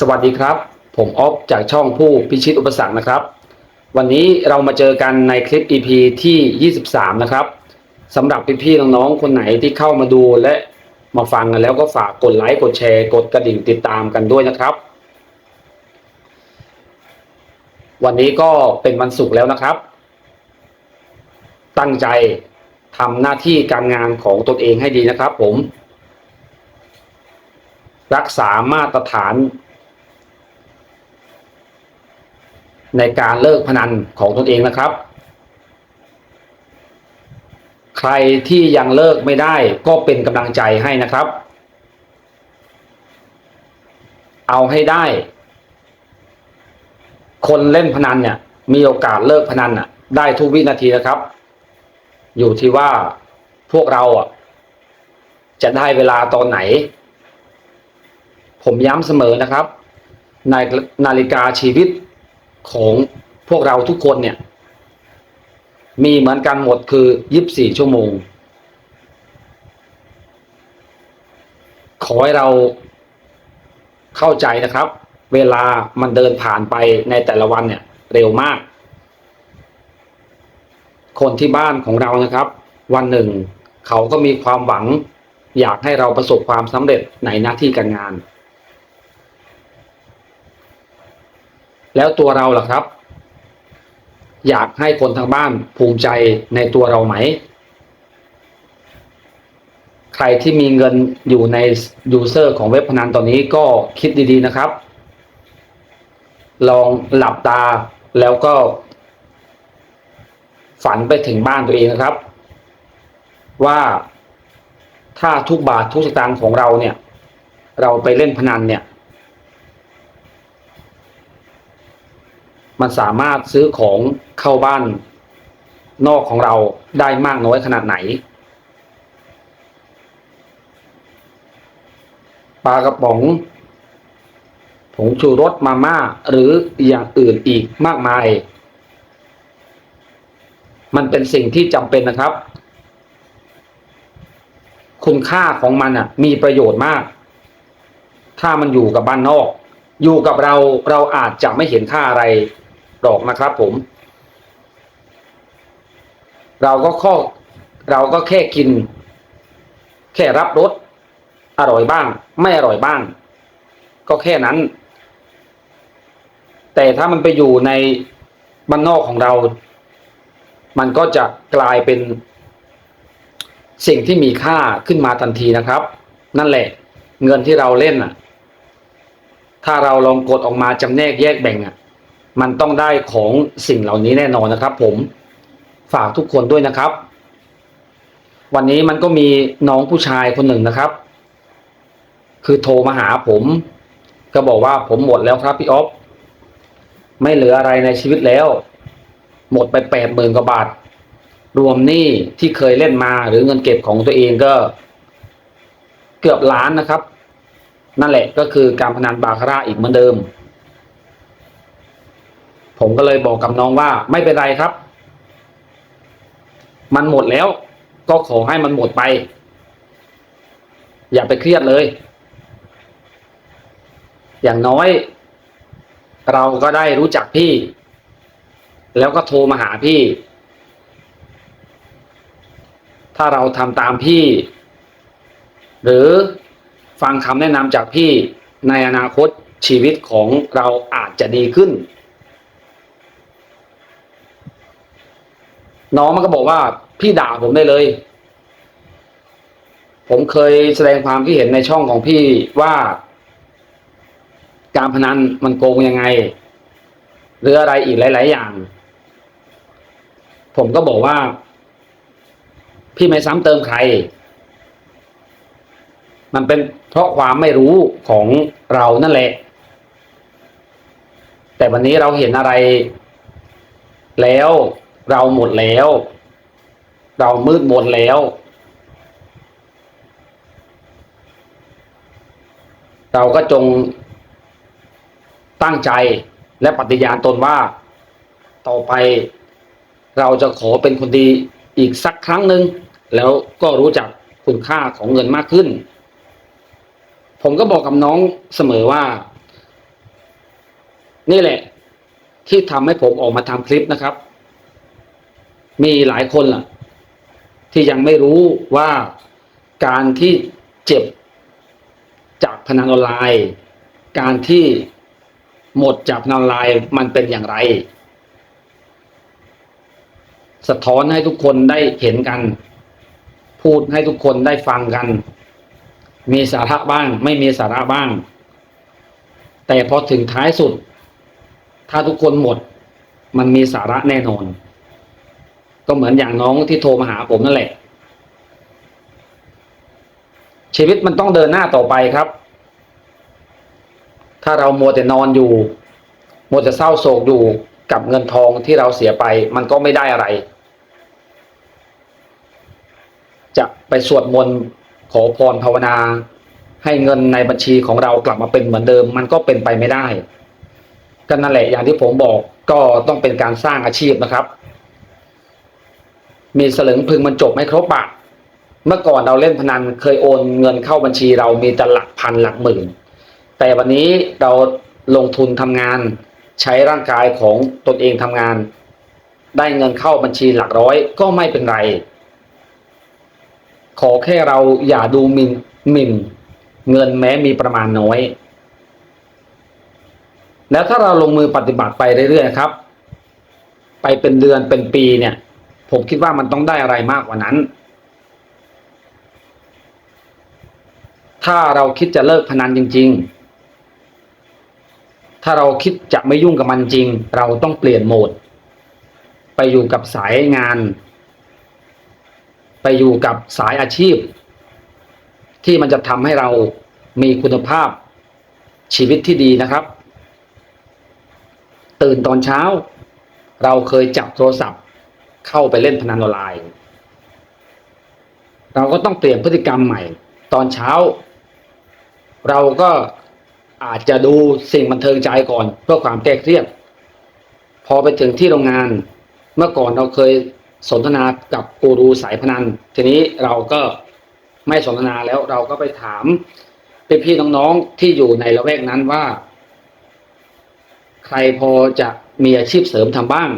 สวัสดีครับ ผมออฟจากช่องผู้พิชิตอุปสรรคนะครับ วันนี้เรามาเจอกันในคลิป EP ที่ 23 นะครับสำหรับพี่ๆน้องๆคนไหนที่เข้ามาดูและมาฟังกันแล้วก็ฝากกดไลค์กดแชร์ กดกระดิ่งติดตามกันด้วยนะครับ วันนี้ก็เป็นวันศุกร์แล้วนะครับ ตั้งใจทำหน้าที่การงานของตนเองให้ดีนะครับ ผม รักษามาตรฐาน ในการเลิกพนันของตนเองนะครับ ใครที่ยังเลิกไม่ได้ก็เป็นกำลังใจให้นะครับ เอาให้ได้ คนเล่นพนันเนี่ยมีโอกาสเลิกพนันอะ ได้ทุกวินาทีนะครับ อยู่ที่ว่าพวกเราอะจะได้เวลาตอนไหน ผมย้ำเสมอนะครับ ในนาฬิกาชีวิต ของพวกเราทุกคนเนี่ย มีเหมือนกันหมดคือ24ชั่วโมง ขอให้เราเข้าใจนะครับ เวลามันเดินผ่านไปในแต่ละวันเนี่ย เร็วมาก คนที่บ้านของเรานะครับ วันหนึ่ง เขาก็มีความหวัง อยากให้เราประสบความสำเร็จในหน้าที่การงาน แล้วตัวเราล่ะครับ อยากให้คนทางบ้านภูมิใจในตัวเราไหม ใครที่มีเงินอยู่ในยูเซอร์ของเว็บพนันตอนนี้ก็คิดดีๆนะครับ ลองหลับตาแล้วก็ ฝันไปถึงบ้านตัวเองนะครับ ว่าถ้าทุกบาททุกสตางค์ของเราเนี่ย เราไปเล่นพนันเนี่ย มันสามารถซื้อของเข้าบ้านนอกของเราได้มากน้อยขนาดไหน ปลากระป๋อง ผงชูรสมาม่าหรืออย่างอื่นอีกมากมาย มันเป็นสิ่งที่จำเป็นนะครับ คุณค่าของมันอะ มีประโยชน์มาก ถ้ามันอยู่กับบ้านนอก อยู่กับเราเราอาจจะไม่เห็นค่าอะไร หรอกนะครับผม เราก็ข้อเราก็แค่กิน แค่รับรสอร่อยบ้าง ไม่อร่อยบ้าง ก็แค่นั้น แต่ถ้ามันไปอยู่ในบ้านนอกของเรา มันก็จะกลายเป็น สิ่งที่มีค่าขึ้นมาทันทีนะครับ นั่นแหละ เงินที่เราเล่นอะ ถ้าเราลองกดออกมาจำแนกแยกแบ่งอะ มันต้องได้ของสิ่งเหล่านี้แน่นอนนะครับ ผมฝากทุกคนด้วยนะครับ วันนี้มันก็มีน้องผู้ชายคนหนึ่งนะครับ คือโทรมาหาผม ก็บอกว่าผมหมดแล้วครับพี่ออฟไม่เหลืออะไรในชีวิตแล้ว หมดไปแปดหมื่นกว่าบาท รวมหนี้ที่เคยเล่นมาหรือเงินเก็บของตัวเองก็ เกือบล้านนะครับ นั่นแหละก็คือการพนันบาคาร่าอีกเหมือนเดิม ผมก็เลยบอกกับน้องว่าไม่เป็นไรครับ มันหมดแล้ว ก็ขอให้มันหมดไป อย่าไปเครียดเลย อย่างน้อย เราก็ได้รู้จักพี่ แล้วก็โทรมาหาพี่ ถ้าเราทำตามพี่ หรือฟังคำแนะนำจากพี่ในอนาคตชีวิตของเราอาจจะดีขึ้น น้องมันก็บอกว่าพี่ด่าผมได้เลย ผมเคยแสดงความคิดเห็นในช่องของพี่ว่า การพนันมันโกงยังไง หรืออะไรอีกหลาย ๆ อย่าง ผมก็บอกว่า พี่ไม่ซ้ำเติมใคร มันเป็นเพราะความไม่รู้ของเรานั่นแหละ แต่วันนี้เราเห็นอะไรแล้ว เราหมดแล้ว เรามืดมนแล้ว เราก็จงตั้งใจและปฏิญาณตนว่า ต่อไปเราจะขอเป็นคนดีอีกสักครั้งหนึ่งแล้วก็รู้จักคุณค่าของเงินมากขึ้น ผมก็บอกกับน้องเสมอว่า นี่แหละ ที่ทำให้ผมออกมาทำคลิปนะครับ มีหลายคนล่ะ ที่ยังไม่รู้ว่าการที่เจ็บจากพนันออนไลน์ การที่หมดจากพนันออนไลน์มันเป็นอย่างไร สะท้อนให้ทุกคนได้เห็นกัน พูดให้ทุกคนได้ฟังกัน มีสาระบ้าง ไม่มีสาระบ้าง แต่พอถึงท้ายสุด ถ้าทุกคนหมด มันมีสาระแน่นอน ก็เหมือนอย่างน้องที่โทรมาหาผมนั่นแหละ ชีวิตมันต้องเดินหน้าต่อไปครับ ถ้าเรามัวแต่นอนอยู่ มัวแต่เศร้าโศกอยู่กับเงินทองที่เราเสียไป มันก็ไม่ได้อะไร จะไปสวดมนต์ขอพรภาวนา ให้เงินในบัญชีของเรากลับมาเป็นเหมือนเดิม มันก็เป็นไปไม่ได้ก็นั่นแหละอย่างที่ผมบอกก็ต้องเป็นการสร้างอาชีพนะครับ มีสลึงพึงมันจบไม่ครบอะเมื่อก่อนเราเล่นพนันเคยโอนเงินเข้าบัญชีเรามีแต่หลักพันหลักหมื่น แต่วันนี้เราลงทุนทำงาน ใช้ร่างกายของตนเองทำงาน ได้เงินเข้าบัญชีหลักร้อยก็ไม่เป็นไร ขอแค่เราอย่าดูหมินหมิ่นเงินแม้มีประมาณน้อย แล้วถ้าเราลงมือปฏิบัติไปเรื่อยๆครับ ไปเป็นเดือนเป็นปีเนี่ย ผมคิดว่ามันต้องได้อะไรมากกว่านั้น ถ้าเราคิดจะเลิกพนันจริง ๆ ถ้าเราคิดจะไม่ยุ่งกับมันจริง เราต้องเปลี่ยนโหมด ไปอยู่กับสายงาน ไปอยู่กับสายอาชีพ ที่มันจะทำให้เรามีคุณภาพชีวิตที่ดีนะครับ ตื่นตอนเช้า เราเคยจับโทรศัพท์ เข้าไปเล่นพนันออนไลน์ เราก็ต้องเปลี่ยนพฤติกรรมใหม่ ตอนเช้า เราก็อาจจะดูสิ่งบันเทิงใจก่อนเพื่อความแก้เครียดพอไปถึงที่โรงงาน เมื่อก่อนเราเคยสนทนากับกูรูสายพนัน ทีนี้เราก็ไม่สนทนาแล้วเราก็ไปถามพี่น้องๆที่อยู่ในละแวกนั้นว่า ใครพอจะมีอาชีพเสริมทำบ้าง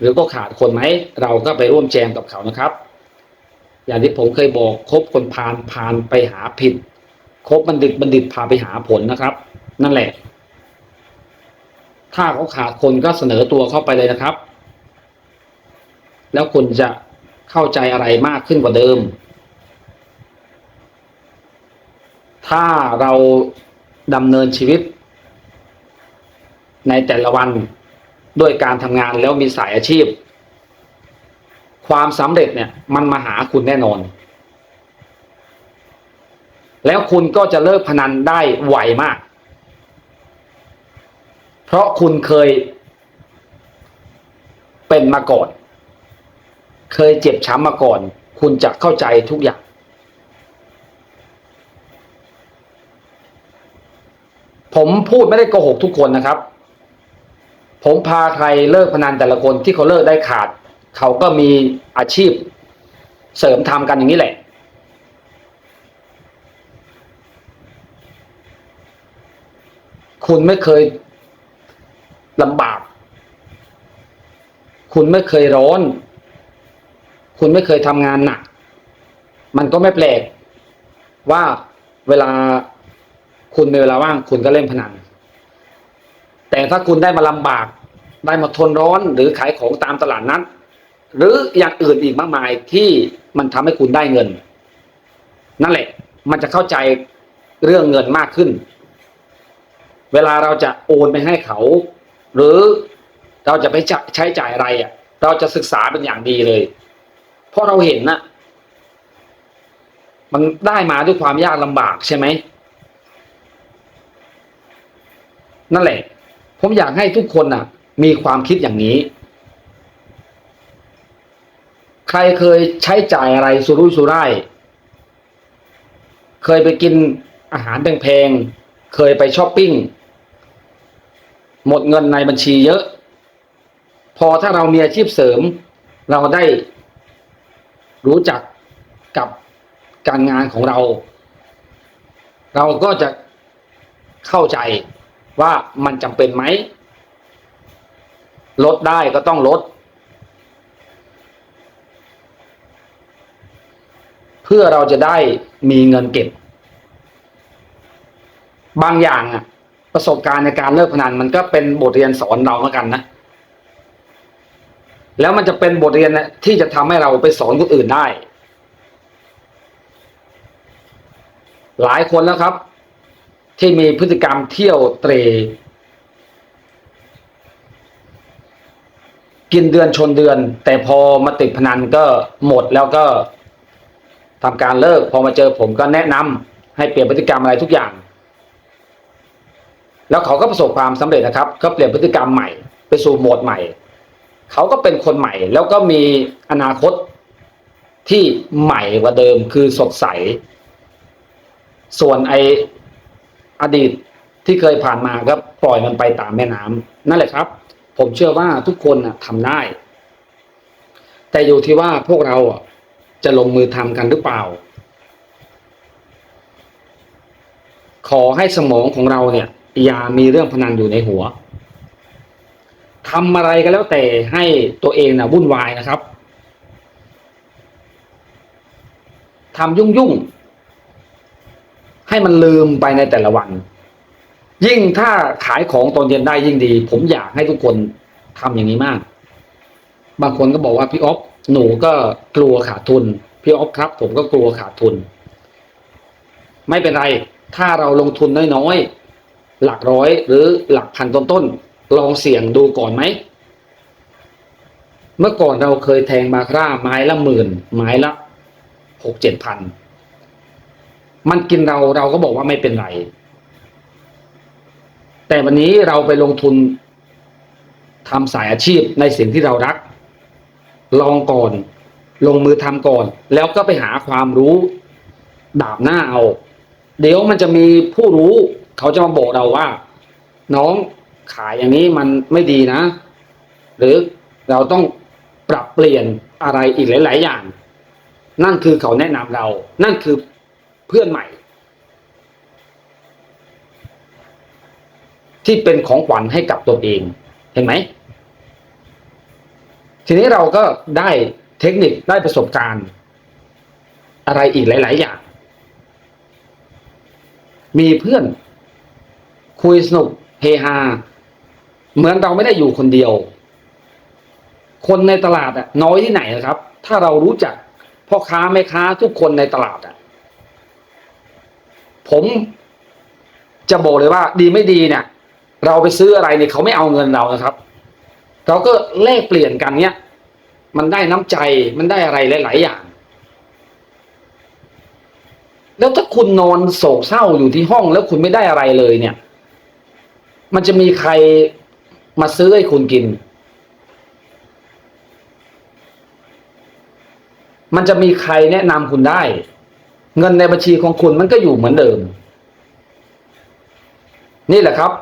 หรือก็ขาดคนไหมเราก็ไปร่วมแจมกับเขานะครับ อย่างที่ผมเคยบอกคบคนพาลพาลไปหาผิดคบบัณฑิตบัณฑิตพาไปหาผลนะครับ นั่นแหละ ถ้าเขาขาดคนก็เสนอตัวเข้าไปเลยนะครับ แล้วคุณจะเข้าใจอะไรมากขึ้นกว่าเดิม ถ้าเราดำเนินชีวิต ในแต่ละวัน ด้วยการทำงานแล้วมีสายอาชีพ ความสำเร็จเนี่ยมันมาหาคุณแน่นอน แล้วคุณก็จะเลิกพนันได้ไวมาก เพราะคุณเคยเป็นมาก่อน เคยเจ็บช้ำมาก่อน คุณจะเข้าใจทุกอย่าง ผมพูดไม่ได้โกหกทุกคนนะครับ ผมพาใครเลิกพนันแต่ละคนที่เขาเลิกได้ขาด เขาก็มีอาชีพเสริมทำกันอย่างนี้แหละ คุณไม่เคยลำบาก คุณไม่เคยร้อน คุณไม่เคยทำงานหนัก มันก็ไม่แปลกว่าเวลาคุณมีเวลาว่างคุณก็เล่นพนัน แต่ถ้าคุณได้มาลำบาก ได้มาทนร้อนหรือขายของตามตลาดนัดหรืออย่างอื่นอีกมากมายที่มันทำให้คุณได้เงิน นั่นแหละ มันจะเข้าใจเรื่องเงินมากขึ้น เวลาเราจะโอนไปให้เขา หรือเราจะไปใช้จ่ายอะไรอะ เราจะศึกษาเป็นอย่างดีเลย เพราะเราเห็นนะมันได้มาด้วยความยากลำบากใช่ไหมนั่นแหละ ผมอยากให้ทุกคนน่ะ มีความคิดอย่างนี้ ใครเคยใช้จ่ายอะไรสุรุ่ยสุร่าย เคยไปกินอาหารแพงๆ เคยไปช้อปปิ้ง หมดเงินในบัญชีเยอะ พอถ้าเรามีอาชีพเสริม เราได้รู้จักกับการงานของเรา เราก็จะเข้าใจ ว่ามันจำเป็นไหม ลดได้ก็ต้องลด เพื่อเราจะได้มีเงินเก็บ บางอย่างอะประสบการณ์ในการเลิกพนันมันก็เป็นบทเรียนสอนเราเหมือนกันนะ แล้วมันจะเป็นบทเรียนที่จะทำให้เราไปสอนคนอื่นได้ หลายคนแล้วครับ ที่มีพฤติกรรมเที่ยวเตร กินเดือนชนเดือน แต่พอมาติดพนันก็หมดแล้วก็ทำการเลิก พอมาเจอผมก็แนะนำให้เปลี่ยนพฤติกรรมอะไรทุกอย่าง แล้วเขาก็ประสบความสำเร็จนะครับ ก็เปลี่ยนพฤติกรรมใหม่ ไปสู่โหมดใหม่ เขาก็เป็นคนใหม่ แล้วก็มีอนาคตที่ใหม่กว่าเดิมคือสดใส ส่วนไอ อดีตที่เคยผ่านมาก็ปล่อยมันไปตามแม่น้ำนั่นแหละครับ ผมเชื่อว่าทุกคนนะทำได้ แต่อยู่ที่ว่าพวกเราจะลงมือทำกันหรือเปล่า ขอให้สมองของเราเนี่ย อย่ามีเรื่องพนันอยู่ในหัวทำอะไรก็แล้วแต่ให้ตัวเองนะวุ่นวายนะครับทำยุ่งยุ่ง ให้มันลืมไปในแต่ละวัน ยิ่งถ้าขายของตอนเย็นได้ยิ่งดี ผมอยากให้ทุกคนทำอย่างนี้มาก บางคนก็บอกว่าพี่อ๊อฟหนูก็กลัวขาดทุนพี่อ๊อฟครับ ผมก็กลัวขาดทุน ไม่เป็นไร ถ้าเราลงทุนน้อยๆหลักร้อยหรือหลักพันต้นๆลองเสี่ยงดูก่อนไหมเมื่อก่อนเราเคยแทงมาคร่าไม้ละหมื่นไม้ละหกเจ็ดพัน มันกินเราเราก็บอกว่าไม่เป็นไร แต่วันนี้เราไปลงทุนทำสายอาชีพในสิ่งที่เรารัก ลองก่อน ลงมือทำก่อน แล้วก็ไปหาความรู้ดาบหน้าเอา เดี๋ยวมันจะมีผู้รู้เขาจะมาบอกเราว่า น้องขายอย่างนี้มันไม่ดีนะ หรือเราต้องปรับเปลี่ยนอะไรอีกหลาย ๆ อย่าง นั่นคือเขาแนะนำเรา นั่นคือ เพื่อนใหม่ ที่เป็นของขวัญให้กับตัวเองเห็นไหม ทีนี้เราก็ได้เทคนิคได้ประสบการณ์ อะไรอีกหลาย ๆ อย่าง มีเพื่อน คุยสนุกเฮฮาเหมือนเราไม่ได้อยู่คนเดียว คนในตลาดอะน้อยที่ไหนนะครับ ถ้าเรารู้จักพ่อค้าแม่ค้าทุกคนในตลาดอะ ผมจะบอกเลยว่าดีไม่ดีเนี่ย เราไปซื้ออะไรเนี่ยเขาไม่เอาเงินเรานะครับ เราก็แลกเปลี่ยนกันเนี่ยมันได้น้ำใจมันได้อะไรหลาย ๆ อย่าง แล้วถ้าคุณนอนโศกเศร้าอยู่ที่ห้องแล้วคุณไม่ได้อะไรเลยเนี่ย มันจะมีใครมาซื้อให้คุณกิน มันจะมีใครแนะนำคุณได้ เงินในบัญชีของคุณมันก็อยู่เหมือนเดิม นี่แหละครับ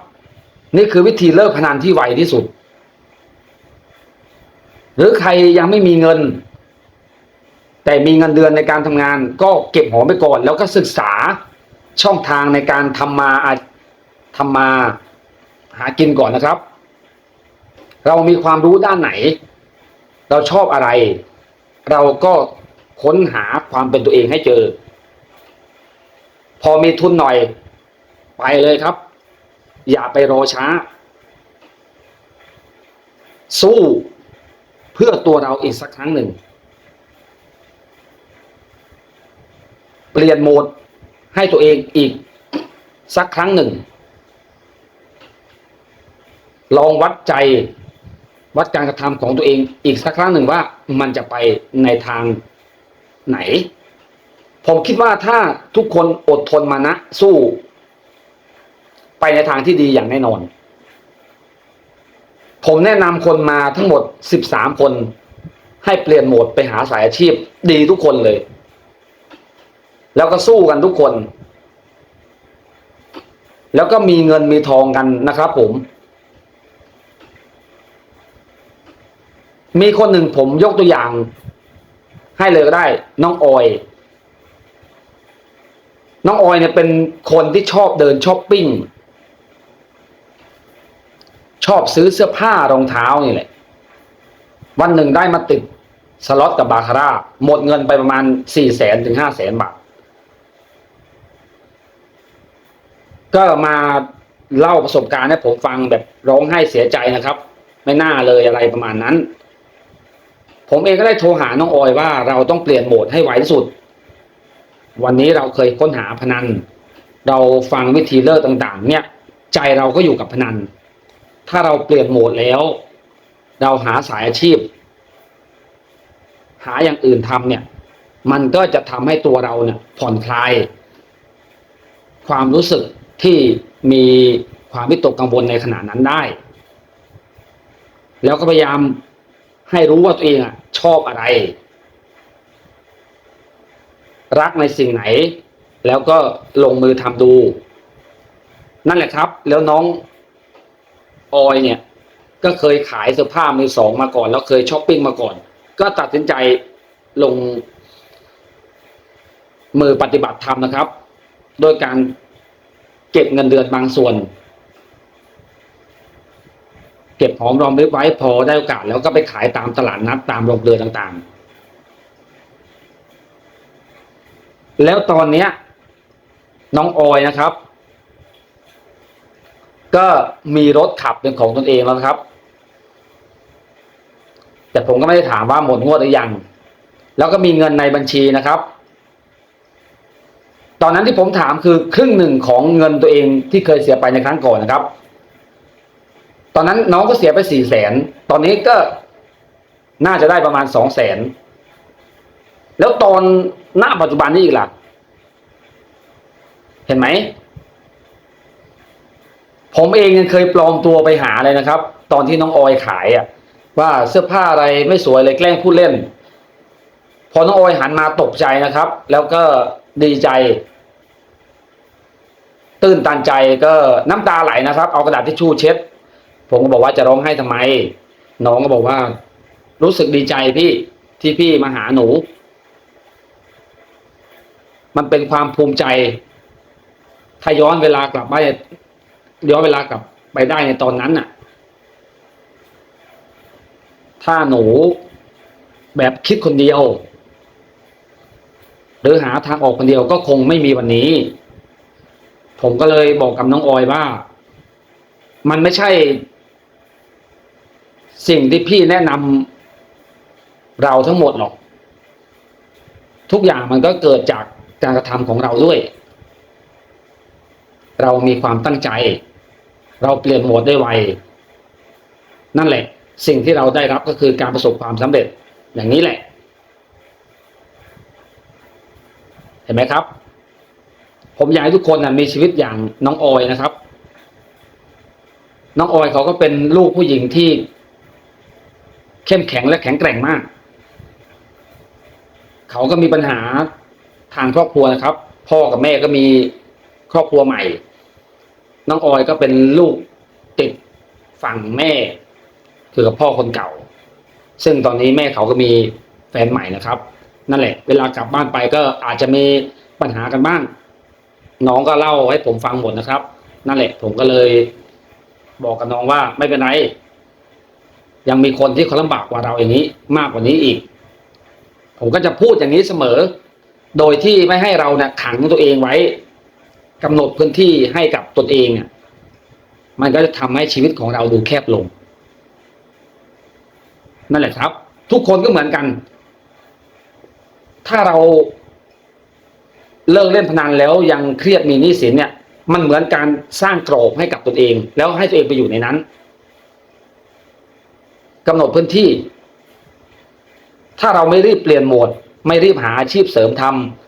นี่คือวิธีเลิกพนันที่ไวที่สุด หรือใครยังไม่มีเงิน แต่มีเงินเดือนในการทำงาน ก็เก็บหอมไปก่อน แล้วก็ศึกษาช่องทางในการทำมาทำมาหากินก่อนนะครับ เรามีความรู้ด้านไหน เราชอบอะไร เราก็ค้นหาความเป็นตัวเองให้เจอ พอมีทุนหน่อย ไปเลยครับ อย่าไปรอช้า สู้เพื่อตัวเราอีกสักครั้งหนึ่ง เปลี่ยนโหมดให้ตัวเองอีกสักครั้งหนึ่ง ลองวัดใจวัดการกระทำของตัวเองอีกสักครั้งหนึ่งว่ามันจะไปในทางไหน ผมคิดว่าถ้าทุกคนอดทนมานะ สู้ ไปในทางที่ดีอย่างแน่นอน ผมแนะนำคนมาทั้งหมด13คน ให้เปลี่ยนโหมดไปหาสายอาชีพดีทุกคนเลย แล้วก็สู้กันทุกคน แล้วก็มีเงินมีทองกันนะครับผม มีคนหนึ่งผมยกตัวอย่าง ให้เลยก็ได้ น้องออย น้องออยเนี่ยเป็นคนที่ชอบเดินช้อปปิ้ง ชอบซื้อเสื้อผ้ารองเท้านี่แหละ วันหนึ่งได้มาติดสล็อตกับบาคาร่า หมดเงินไปประมาณสี่แสนถึงห้าแสนบาท ก็มาเล่าประสบการณ์ให้ผมฟังแบบร้องไห้เสียใจนะครับ ไม่น่าเลยอะไรประมาณนั้น ผมเองก็ได้โทรหาน้องออยว่าเราต้องเปลี่ยนโหมดให้ไวที่สุด วันนี้เราเคยค้นหาพนัน เราฟังวิธีเลิกต่างๆ เนี่ย ใจเราก็อยู่กับพนัน ถ้าเราเปลี่ยนโหมดแล้ว เราหาสายอาชีพ หาอย่างอื่นทำเนี่ย มันก็จะทำให้ตัวเราเนี่ย ผ่อนคลาย ความรู้สึกที่มีความวิตกกังวลในขณะนั้นได้ แล้วก็พยายามให้รู้ว่าตัวเองอะชอบอะไร รักในสิ่งไหน แล้วก็ลงมือทำดู นั่นแหละครับ แล้วน้องออยเนี่ย ก็เคยขายเสื้อผ้ามือสองมาก่อน แล้วเคยช้อปปิ้งมาก่อน ก็ตัดสินใจลง มือปฏิบัติธรรมนะครับ โดยการเก็บเงินเดือนบางส่วน เก็บหอมรอมริบไว้พอได้โอกาสแล้วก็ไปขายตามตลาดนัดตามโรงเรือนต่างๆ แล้วตอนเนี้ย น้องออยนะครับ ก็มีรถขับเป็นของตนเองแล้วนะครับ แต่ผมก็ไม่ได้ถามว่าหมดงวดหรือยัง แล้วก็มีเงินในบัญชีนะครับ ตอนนั้นที่ผมถามคือครึ่งหนึ่งของเงินตัวเองที่เคยเสียไปในครั้งก่อนนะครับ ตอนนั้นน้องก็เสียไปสี่แสน ตอนนี้ก็น่าจะได้ประมาณสองแสน แล้วตอนณปัจจุบันนี้อีกล่ะ เห็นไหม ผมเองยังเคยปลอมตัวไปหาเลยนะครับ ตอนที่น้องออยขายอะ ว่าเสื้อผ้าอะไรไม่สวยเลยแกล้งพูดเล่น พอน้องออยหันมาตกใจนะครับ แล้วก็ดีใจ ตื้นตันใจก็น้ำตาไหลนะครับ เอากระดาษทิชชู่เช็ด ผมก็บอกว่าจะร้องไห้ทำไม น้องก็บอกว่า รู้สึกดีใจพี่ที่พี่มาหาหนู มันเป็นความภูมิใจ ถ้าย้อนเวลากลับไปย้อนเวลากลับไปได้ในตอนนั้นน่ะ ถ้าหนูแบบคิดคนเดียว หรือหาทางออกคนเดียวก็คงไม่มีวันนี้ ผมก็เลยบอกกับน้องออยว่า มันไม่ใช่ สิ่งที่พี่แนะนำเราทั้งหมดหรอก ทุกอย่างมันก็เกิดจาก การกระทำของเราด้วย เรามีความตั้งใจ เราเปลี่ยนโหมดได้ไว นั่นแหละ สิ่งที่เราได้รับก็คือการประสบความสำเร็จอย่างนี้แหละ เห็นไหมครับ ผมอยากให้ทุกคนนะมีชีวิตอย่างน้องออยนะครับ น้องออยเขาก็เป็นลูกผู้หญิงที่เข้มแข็งและแข็งแกร่งมาก เขาก็มีปัญหา ทางครอบครัวนะครับ พ่อกับแม่ก็มีครอบครัวใหม่ น้องออยก็เป็นลูกติดฝั่งแม่ คือกับพ่อคนเก่า ซึ่งตอนนี้แม่เขาก็มีแฟนใหม่นะครับ นั่นแหละ เวลากลับบ้านไปก็อาจจะมีปัญหากันบ้าง น้องก็เล่าให้ผมฟังหมดนะครับ นั่นแหละ ผมก็เลย บอกกับน้องว่าไม่เป็นไรยังมีคนที่เขาลำบากกว่าเราอย่างนี้ มากกว่านี้อีก ผมก็จะพูดอย่างนี้เสมอ โดยที่ไม่ให้เราเนี่ยขังตัวเองไว้กำหนดพื้นที่ให้กับตนเองอะมันก็จะทำให้ชีวิตของเราดูแคบลง นั่นแหละครับ ทุกคนก็เหมือนกัน ถ้าเราเลิกเล่นพนันแล้วยังเครียดมีหนี้สินเนี่ย มันเหมือนการสร้างกรอบให้กับตนเอง แล้วให้ตัวเองไปอยู่ในนั้นกำหนดพื้นที่ ถ้าเราไม่รีบเปลี่ยนโหมด ไม่รีบหาอาชีพเสริมท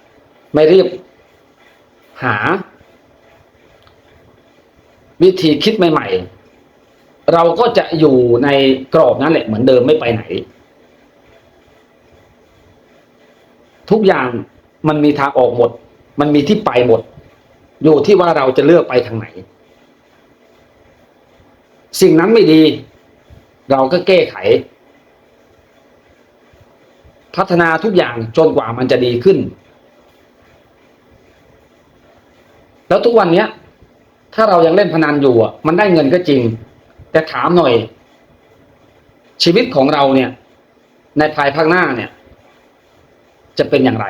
ำไม่รีบหา วิธีคิดใหม่ ๆ เราก็จะอยู่ในกรอบนั้นแหละเหมือนเดิมไม่ไปไหน ทุกอย่างมันมีทางออกหมด มันมีที่ไปหมด อยู่ที่ว่าเราจะเลือกไปทางไหน สิ่งนั้นไม่ดี เราก็แก้ไข พัฒนาทุกอย่างจนกว่ามันจะดีขึ้น แล้วทุกวันเนี้ย ถ้าเรายังเล่นพนันอยู่อะ มันได้เงินก็จริง แต่ถามหน่อย ชีวิตของเราเนี่ย ในภายภาคหน้าเนี่ย จะเป็นอย่างไร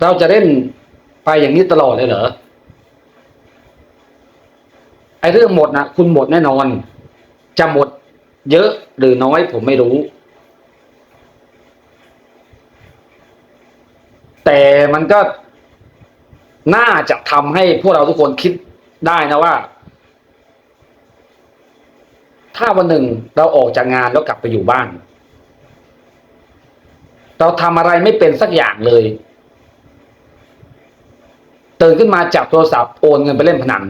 เราจะเล่นไปอย่างนี้ตลอดเลยเหรอไอ้เรื่องหมดนะคุณหมดแน่นอน จะหมดเยอะหรือน้อยผมไม่รู้ แต่มันก็น่าจะทำให้พวกเราทุกคนคิดได้นะว่า ถ้าวันหนึ่งเราออกจากงานแล้วกลับไปอยู่บ้าน เราทำอะไรไม่เป็นสักอย่างเลยตื่นขึ้นมาจับโทรศัพท์โอนเงินไปเล่นพนัน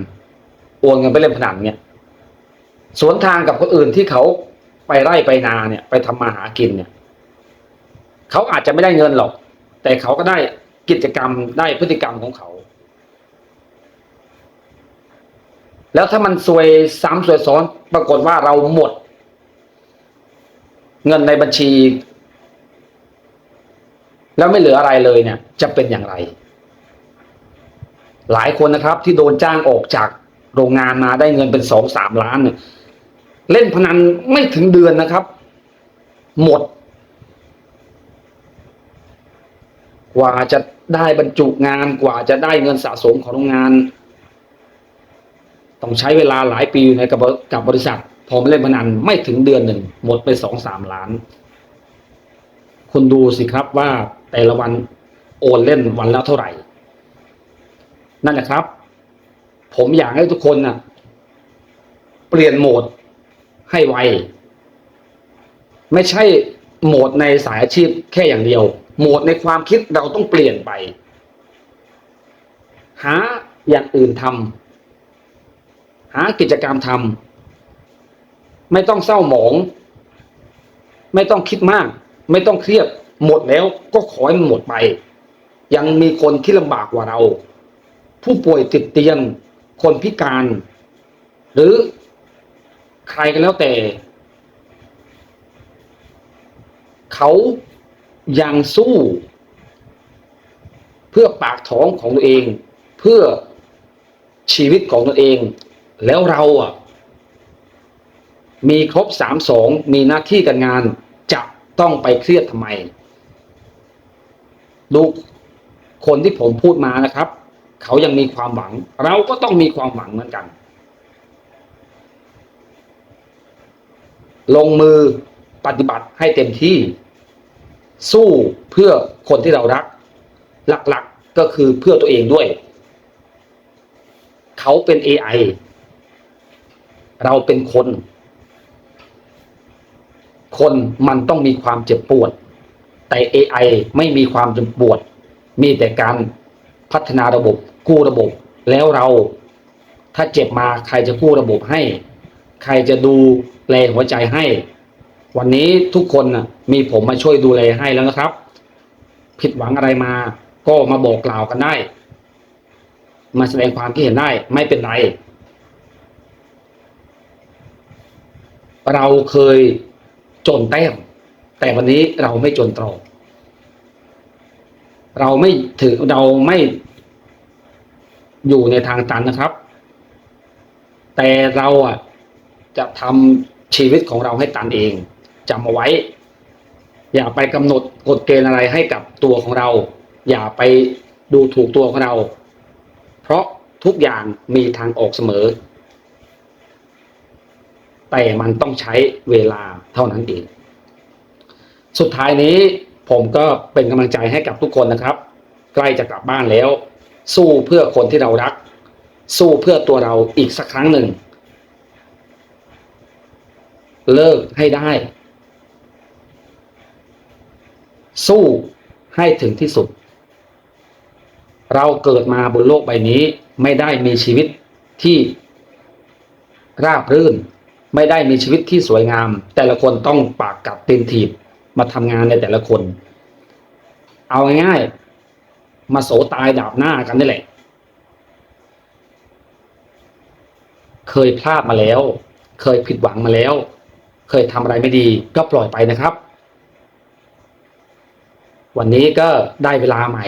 โอนเงินไปเล่นพนันเนี่ย สวนทางกับคนอื่นที่เขาไปไร่ไปนาเนี่ย ไปทำมาหากินเนี่ย เขาอาจจะไม่ได้เงินหรอก แต่เขาก็ได้กิจกรรมได้พฤติกรรมของเขา แล้วถ้ามันซวยซ้ำซวยซ้อนปรากฏว่าเราหมด เงินในบัญชี แล้วไม่เหลืออะไรเลยเนี่ย จะเป็นอย่างไร หลายคนนะครับที่โดนจ้างออกจากโรงงานมาได้เงินเป็นสองสามล้านเนี่ยเล่นพนันไม่ถึงเดือนนะครับ หมด กว่าจะได้บรรจุงานกว่าจะได้เงินสะสมของโรงงาน ต้องใช้เวลาหลายปีอยู่ในกับกับบริษัท พอมาเล่นพนันไม่ถึงเดือนหนึ่ง หมดไปสองสามล้าน คุณดูสิครับว่าแต่ละวันโอนเล่นวันละเท่าไหร่ นั่นแหละครับ ผมอยากให้ทุกคนนะเปลี่ยนโหมดให้ไว ไม่ใช่โหมดในสายอาชีพแค่อย่างเดียว โหมดในความคิดเราต้องเปลี่ยนไป หาอย่างอื่นทำหากิจกรรมทำไม่ต้องเศร้าหมอง ไม่ต้องคิดมาก ไม่ต้องเครียดหมดแล้วก็ขอให้มันหมดไป ยังมีคนที่ลำบากกว่าเรา ผู้ป่วยติดเตียง คนพิการ หรือใครก็แล้วแต่ เขา ยังสู้ เพื่อปากท้องของตัวเอง เพื่อชีวิตของตัวเอง แล้วเราอะ มีครบสามสองมีหน้าที่การงานจะต้องไปเครียดทำไมดูคนที่ผมพูดมานะครับ เขายังมีความหวัง เราก็ต้องมีความหวังเหมือนกัน ลงมือปฏิบัติให้เต็มที่ สู้เพื่อคนที่เรารัก หลักๆก็คือเพื่อตัวเองด้วย เขาเป็น AI เราเป็นคน คนมันต้องมีความเจ็บปวด แต่ AI ไม่มีความเจ็บปวด มีแต่การพัฒนาระบบกู้ระบบ แล้วเราถ้าเจ็บมาใครจะกู้ระบบให้ ใครจะดูแลหัวใจให้ วันนี้ทุกคนนะมีผมมาช่วยดูแลให้แล้วนะครับ ผิดหวังอะไรมา ก็มาบอกกล่าวกันได้ มาแสดงความคิดเห็นได้ไม่เป็นไร เราเคยจนแต้ม แต่วันนี้เราไม่จนตรอกเราไม่ถือเราไม่อยู่ในทางตันนะครับ แต่เราอะจะทำชีวิตของเราให้ตันเอง จำเอาไว้ อย่าไปกำหนดกฎเกณฑ์อะไรให้กับตัวของเรา อย่าไปดูถูกตัวของเรา เพราะทุกอย่างมีทางออกเสมอ แต่มันต้องใช้เวลาเท่านั้นเอง สุดท้ายนี้ผมก็เป็นกำลังใจให้กับทุกคนนะครับ ใกล้จะกลับบ้านแล้ว สู้เพื่อคนที่เรารัก สู้เพื่อตัวเราอีกสักครั้งหนึ่ง เลิกให้ได้ สู้ให้ถึงที่สุด เราเกิดมาบนโลกใบนี้ไม่ได้มีชีวิตที่ราบรื่น ไม่ได้มีชีวิตที่สวยงาม แต่ละคนต้องปากกัดตีนถีบมาทำงานในแต่ละคน เอาง่ายๆมาโสตายดาบหน้ากันนี่แหละ เคยพลาดมาแล้ว เคยผิดหวังมาแล้ว เคยทำอะไรไม่ดีก็ปล่อยไปนะครับ วันนี้ก็ได้เวลาใหม่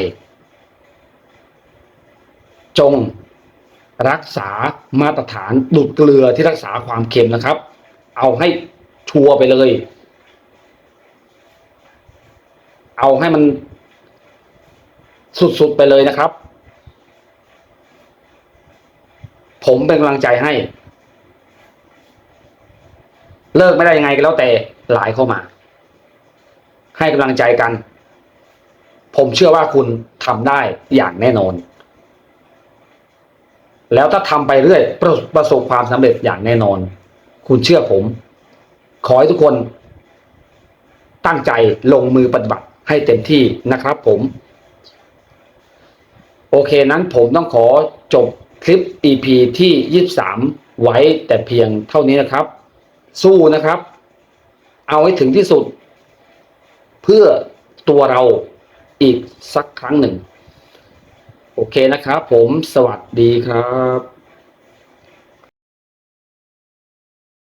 จงรักษามาตรฐานดูดเกลือที่รักษาความเค็มนะครับ เอาให้ชัวร์ไปเลย เอาให้มันสุดๆไปเลยนะครับ ผมเป็นกำลังใจให้ เลิกไม่ได้ยังไงก็แล้วแต่หลายเข้ามา ให้กำลังใจกัน ผมเชื่อว่าคุณทำได้อย่างแน่นอน แล้วถ้าทำไปเรื่อยประประสบความสำเร็จอย่างแน่นอน คุณเชื่อผม ขอให้ทุกคน ตั้งใจลงมือปฏิบัติให้เต็มที่นะครับผม โอเคนั้นผมต้องขอจบคลิป EP ที่ 23 ไว้แต่เพียงเท่านี้นะครับ สู้นะครับ เอาให้ถึงที่สุด เพื่อตัวเรา อีกสักครั้งหนึ่ง โอเคนะครับผมสวัสดีครับ